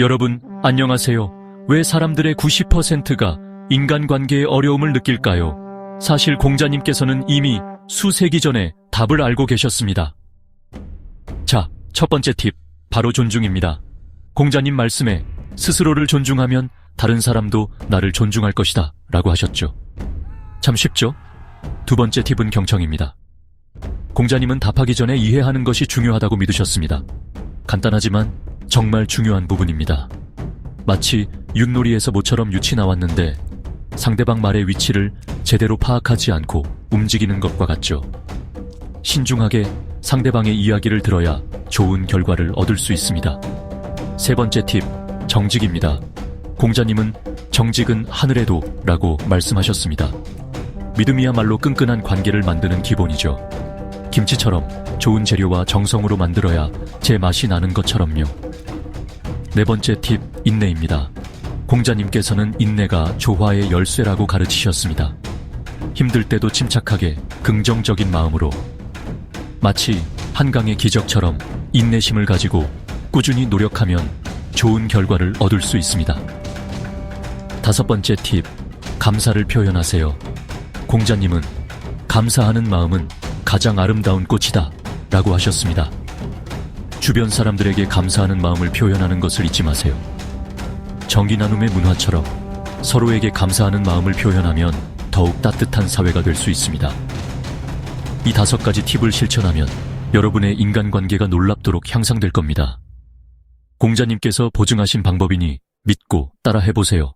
여러분, 안녕하세요. 왜 사람들의 90%가 인간관계의 어려움을 느낄까요? 사실 공자님께서는 이미 수세기 전에 답을 알고 계셨습니다. 자, 첫 번째 팁, 바로 존중입니다. 공자님 말씀에 스스로를 존중하면 다른 사람도 나를 존중할 것이다 라고 하셨죠. 참 쉽죠? 두 번째 팁은 경청입니다. 공자님은 답하기 전에 이해하는 것이 중요하다고 믿으셨습니다. 간단하지만 정말 중요한 부분입니다. 마치 윷놀이에서 모처럼 윷이 나왔는데 상대방 말의 위치를 제대로 파악하지 않고 움직이는 것과 같죠. 신중하게 상대방의 이야기를 들어야 좋은 결과를 얻을 수 있습니다. 세 번째 팁, 정직입니다. 공자님은 정직은 하늘에도 라고 말씀하셨습니다. 믿음이야말로 끈끈한 관계를 만드는 기본이죠. 김치처럼 좋은 재료와 정성으로 만들어야 제 맛이 나는 것처럼요. 네 번째 팁, 인내입니다. 공자님께서는 인내가 조화의 열쇠라고 가르치셨습니다. 힘들 때도 침착하게 긍정적인 마음으로 마치 한강의 기적처럼 인내심을 가지고 꾸준히 노력하면 좋은 결과를 얻을 수 있습니다. 다섯 번째 팁, 감사를 표현하세요. 공자님은 감사하는 마음은 가장 아름다운 꽃이다 라고 하셨습니다. 주변 사람들에게 감사하는 마음을 표현하는 것을 잊지 마세요. 정기 나눔의 문화처럼 서로에게 감사하는 마음을 표현하면 더욱 따뜻한 사회가 될 수 있습니다. 이 다섯 가지 팁을 실천하면 여러분의 인간관계가 놀랍도록 향상될 겁니다. 공자님께서 보증하신 방법이니 믿고 따라 해보세요.